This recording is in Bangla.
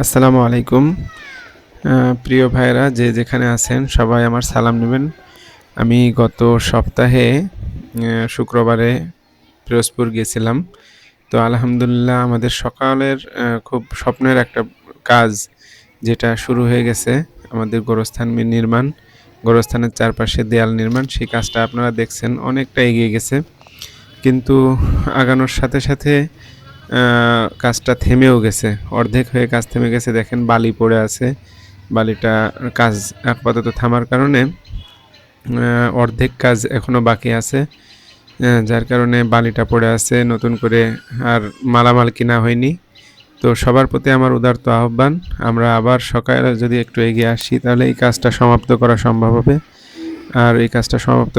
আসসালামু আলাইকুম। প্রিয় ভাইরা যে যেখানে আছেন, সবাই আমার সালাম নেবেন। আমি গত সপ্তাহে শুক্রবারে পিরোজপুর গেছিলাম। তো আলহামদুলিল্লাহ, আমাদের সকালের খুব স্বপ্নের একটা কাজ যেটা শুরু হয়ে গেছে, আমাদের গোরস্থান নির্মাণ, গোরস্থানের চারপাশে দেয়াল নির্মাণ, সেই কাজটা আপনারা দেখছেন, অনেকটা এগিয়ে গেছে। কিন্তু আগানোর সাথে সাথে কাজটা থেমেও গেছে। অর্ধেক হয়ে কাজ থেমে গেছে। দেখেন বালি পড়ে আছে। বালিটা কাজ আপাতত থামার কারণে অর্ধেক কাজ এখনও বাকি আছে। যার কারণে বালিটা পড়ে আছে। নতুন করে আর মালামাল কিনা হয়নি। তো সবার প্রতি আমার উদারত আহ্বান। আমরা আবার সকালে যদি একটু এগিয়ে আসি, তাহলে এই কাজটা সমাপ্ত করা সম্ভব হবে। আর এই কাজটা সমাপ্ত